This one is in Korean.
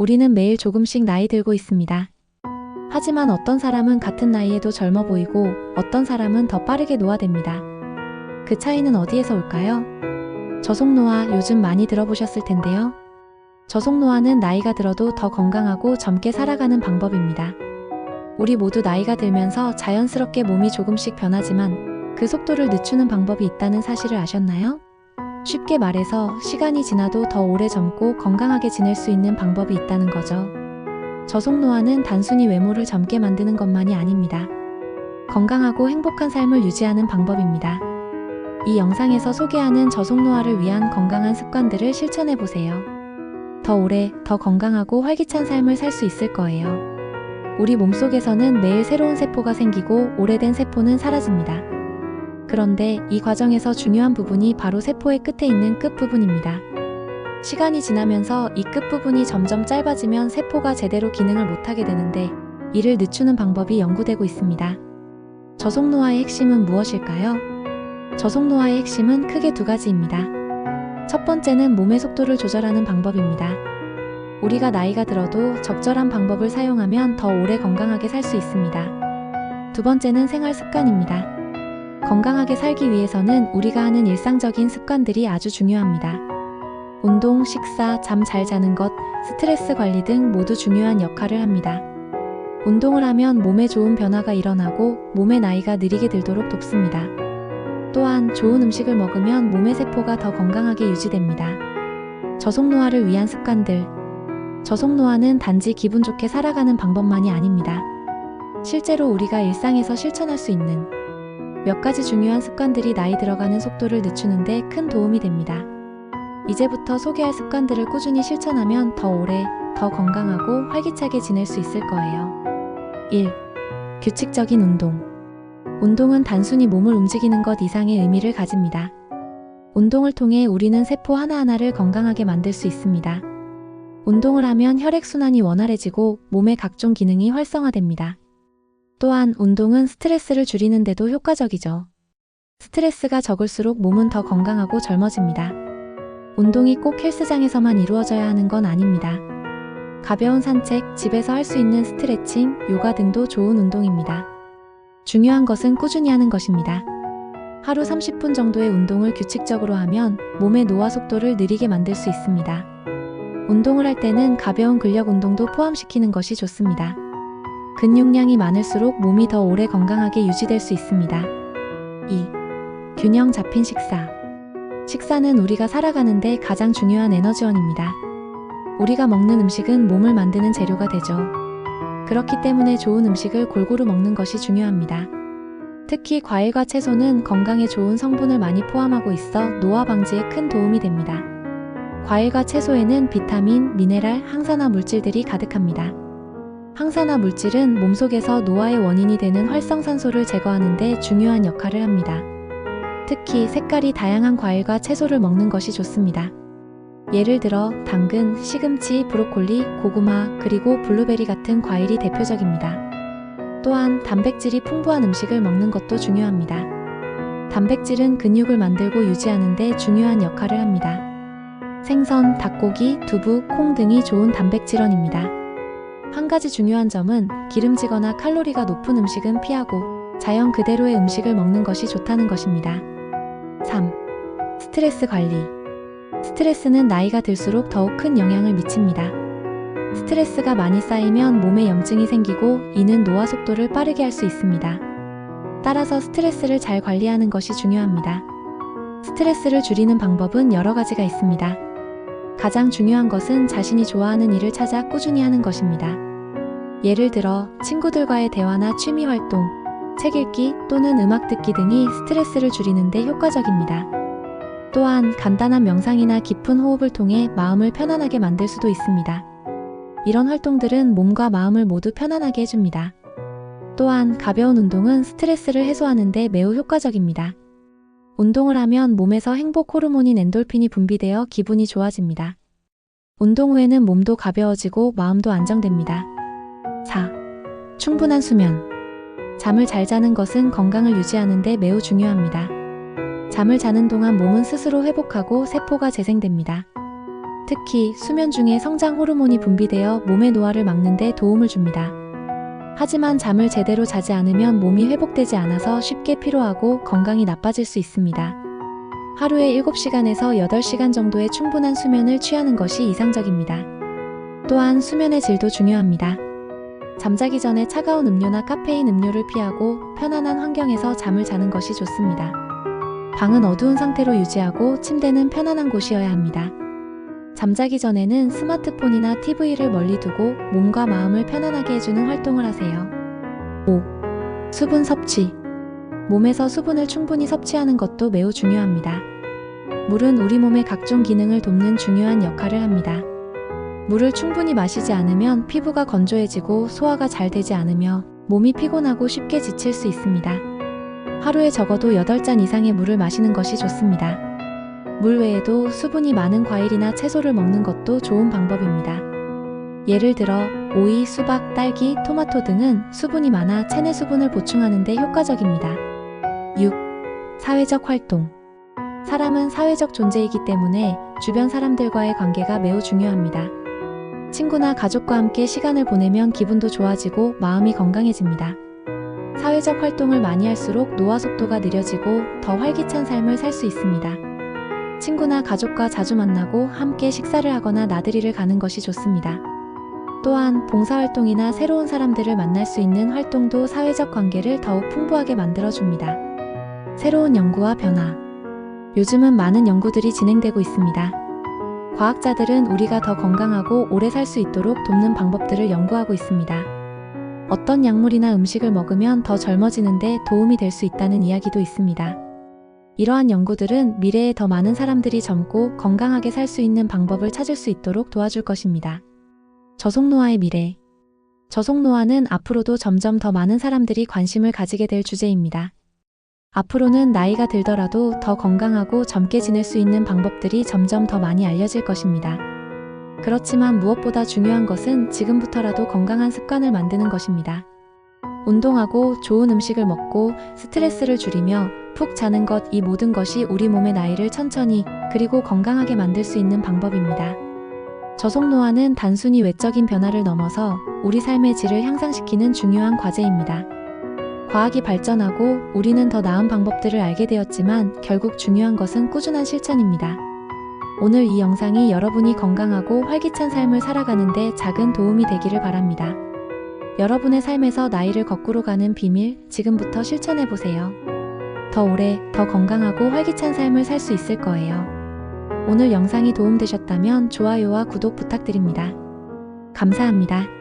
우리는 매일 조금씩 나이 들고 있습니다. 하지만 어떤 사람은 같은 나이에도 젊어 보이고 어떤 사람은 더 빠르게 노화됩니다. 그 차이는 어디에서 올까요? 저속노화 요즘 많이 들어보셨을 텐데요. 저속노화는 나이가 들어도 더 건강하고 젊게 살아가는 방법입니다. 우리 모두 나이가 들면서 자연스럽게 몸이 조금씩 변하지만 그 속도를 늦추는 방법이 있다는 사실을 아셨나요? 쉽게 말해서 시간이 지나도 더 오래 젊고 건강하게 지낼 수 있는 방법이 있다는 거죠. 저속노화는 단순히 외모를 젊게 만드는 것만이 아닙니다. 건강하고 행복한 삶을 유지하는 방법입니다. 이 영상에서 소개하는 저속노화를 위한 건강한 습관들을 실천해 보세요. 더 오래, 더 건강하고 활기찬 삶을 살 수 있을 거예요. 우리 몸속에서는 매일 새로운 세포가 생기고 오래된 세포는 사라집니다. 그런데 이 과정에서 중요한 부분이 바로 세포의 끝에 있는 끝부분입니다. 시간이 지나면서 이 끝부분이 점점 짧아지면 세포가 제대로 기능을 못하게 되는데 이를 늦추는 방법이 연구되고 있습니다. 저속노화의 핵심은 무엇일까요? 저속노화의 핵심은 크게 두 가지입니다. 첫 번째는 몸의 속도를 조절하는 방법입니다. 우리가 나이가 들어도 적절한 방법을 사용하면 더 오래 건강하게 살 수 있습니다. 두 번째는 생활 습관입니다. 건강하게 살기 위해서는 우리가 하는 일상적인 습관들이 아주 중요합니다. 운동, 식사, 잠 잘 자는 것, 스트레스 관리 등 모두 중요한 역할을 합니다. 운동을 하면 몸에 좋은 변화가 일어나고 몸의 나이가 느리게 들도록 돕습니다. 또한 좋은 음식을 먹으면 몸의 세포가 더 건강하게 유지됩니다. 저속노화를 위한 습관들. 저속노화는 단지 기분 좋게 살아가는 방법만이 아닙니다. 실제로 우리가 일상에서 실천할 수 있는 몇 가지 중요한 습관들이 나이 들어가는 속도를 늦추는데 큰 도움이 됩니다. 이제부터 소개할 습관들을 꾸준히 실천하면 더 오래, 더 건강하고 활기차게 지낼 수 있을 거예요. 1. 규칙적인 운동. 운동은 단순히 몸을 움직이는 것 이상의 의미를 가집니다. 운동을 통해 우리는 세포 하나하나를 건강하게 만들 수 있습니다. 운동을 하면 혈액순환이 원활해지고 몸의 각종 기능이 활성화됩니다. 또한 운동은 스트레스를 줄이는데도 효과적이죠. 스트레스가 적을수록 몸은 더 건강하고 젊어집니다. 운동이 꼭 헬스장에서만 이루어져야 하는 건 아닙니다. 가벼운 산책, 집에서 할 수 있는 스트레칭, 요가 등도 좋은 운동입니다. 중요한 것은 꾸준히 하는 것입니다. 하루 30분 정도의 운동을 규칙적으로 하면 몸의 노화 속도를 느리게 만들 수 있습니다. 운동을 할 때는 가벼운 근력 운동도 포함시키는 것이 좋습니다. 근육량이 많을수록 몸이 더 오래 건강하게 유지될 수 있습니다. 2. 균형 잡힌 식사. 식사는 우리가 살아가는데 가장 중요한 에너지원입니다. 우리가 먹는 음식은 몸을 만드는 재료가 되죠. 그렇기 때문에 좋은 음식을 골고루 먹는 것이 중요합니다. 특히 과일과 채소는 건강에 좋은 성분을 많이 포함하고 있어 노화 방지에 큰 도움이 됩니다. 과일과 채소에는 비타민, 미네랄, 항산화 물질들이 가득합니다. 항산화 물질은 몸속에서 노화의 원인이 되는 활성산소를 제거하는 데 중요한 역할을 합니다. 특히 색깔이 다양한 과일과 채소를 먹는 것이 좋습니다. 예를 들어 당근, 시금치, 브로콜리, 고구마, 그리고 블루베리 같은 과일이 대표적입니다. 또한 단백질이 풍부한 음식을 먹는 것도 중요합니다. 단백질은 근육을 만들고 유지하는 데 중요한 역할을 합니다. 생선, 닭고기, 두부, 콩 등이 좋은 단백질원입니다. 한 가지 중요한 점은 기름지거나 칼로리가 높은 음식은 피하고 자연 그대로의 음식을 먹는 것이 좋다는 것입니다. 3. 스트레스 관리. 스트레스는 나이가 들수록 더욱 큰 영향을 미칩니다. 스트레스가 많이 쌓이면 몸에 염증이 생기고 이는 노화 속도를 빠르게 할 수 있습니다. 따라서 스트레스를 잘 관리하는 것이 중요합니다. 스트레스를 줄이는 방법은 여러 가지가 있습니다. 가장 중요한 것은 자신이 좋아하는 일을 찾아 꾸준히 하는 것입니다. 예를 들어 친구들과의 대화나 취미 활동, 책 읽기 또는 음악 듣기 등이 스트레스를 줄이는데 효과적입니다. 또한 간단한 명상이나 깊은 호흡을 통해 마음을 편안하게 만들 수도 있습니다. 이런 활동들은 몸과 마음을 모두 편안하게 해줍니다. 또한 가벼운 운동은 스트레스를 해소하는데 매우 효과적입니다. 운동을 하면 몸에서 행복 호르몬인 엔돌핀이 분비되어 기분이 좋아집니다. 운동 후에는 몸도 가벼워지고 마음도 안정됩니다. 4. 충분한 수면. 잠을 잘 자는 것은 건강을 유지하는데 매우 중요합니다. 잠을 자는 동안 몸은 스스로 회복하고 세포가 재생됩니다. 특히 수면 중에 성장 호르몬이 분비되어 몸의 노화를 막는 데 도움을 줍니다. 하지만 잠을 제대로 자지 않으면 몸이 회복되지 않아서 쉽게 피로하고 건강이 나빠질 수 있습니다. 하루에 7시간에서 8시간 정도의 충분한 수면을 취하는 것이 이상적입니다. 또한 수면의 질도 중요합니다. 잠자기 전에 차가운 음료나 카페인 음료를 피하고 편안한 환경에서 잠을 자는 것이 좋습니다. 방은 어두운 상태로 유지하고 침대는 편안한 곳이어야 합니다. 잠자기 전에는 스마트폰이나 TV를 멀리 두고 몸과 마음을 편안하게 해주는 활동을 하세요. 5. 수분 섭취. 몸에서 수분을 충분히 섭취하는 것도 매우 중요합니다. 물은 우리 몸의 각종 기능을 돕는 중요한 역할을 합니다. 물을 충분히 마시지 않으면 피부가 건조해지고 소화가 잘 되지 않으며 몸이 피곤하고 쉽게 지칠 수 있습니다. 하루에 적어도 8잔 이상의 물을 마시는 것이 좋습니다. 물 외에도 수분이 많은 과일이나 채소를 먹는 것도 좋은 방법입니다. 예를 들어 오이, 수박, 딸기, 토마토 등은 수분이 많아 체내 수분을 보충하는 데 효과적입니다. 6. 사회적 활동. 사람은 사회적 존재이기 때문에 주변 사람들과의 관계가 매우 중요합니다. 친구나 가족과 함께 시간을 보내면 기분도 좋아지고 마음이 건강해집니다. 사회적 활동을 많이 할수록 노화 속도가 느려지고 더 활기찬 삶을 살 수 있습니다. 친구나 가족과 자주 만나고 함께 식사를 하거나 나들이를 가는 것이 좋습니다. 또한 봉사활동이나 새로운 사람들을 만날 수 있는 활동도 사회적 관계를 더욱 풍부하게 만들어줍니다. 새로운 연구와 변화. 요즘은 많은 연구들이 진행되고 있습니다. 과학자들은 우리가 더 건강하고 오래 살 수 있도록 돕는 방법들을 연구하고 있습니다. 어떤 약물이나 음식을 먹으면 더 젊어지는데 도움이 될 수 있다는 이야기도 있습니다. 이러한 연구들은 미래에 더 많은 사람들이 젊고 건강하게 살 수 있는 방법을 찾을 수 있도록 도와줄 것입니다. 저속노화의 미래. 저속노화는 앞으로도 점점 더 많은 사람들이 관심을 가지게 될 주제입니다. 앞으로는 나이가 들더라도 더 건강하고 젊게 지낼 수 있는 방법들이 점점 더 많이 알려질 것입니다. 그렇지만 무엇보다 중요한 것은 지금부터라도 건강한 습관을 만드는 것입니다. 운동하고 좋은 음식을 먹고 스트레스를 줄이며 푹 자는 것 이 모든 것이 우리 몸의 나이를 천천히 그리고 건강하게 만들 수 있는 방법입니다. 저속노화는 단순히 외적인 변화를 넘어서 우리 삶의 질을 향상시키는 중요한 과제입니다. 과학이 발전하고 우리는 더 나은 방법들을 알게 되었지만 결국 중요한 것은 꾸준한 실천입니다. 오늘 이 영상이 여러분이 건강하고 활기찬 삶을 살아가는데 작은 도움이 되기를 바랍니다. 여러분의 삶에서 나이를 거꾸로 가는 비밀 지금부터 실천해 보세요. 더 오래, 더 건강하고 활기찬 삶을 살 수 있을 거예요. 오늘 영상이 도움되셨다면 좋아요와 구독 부탁드립니다. 감사합니다.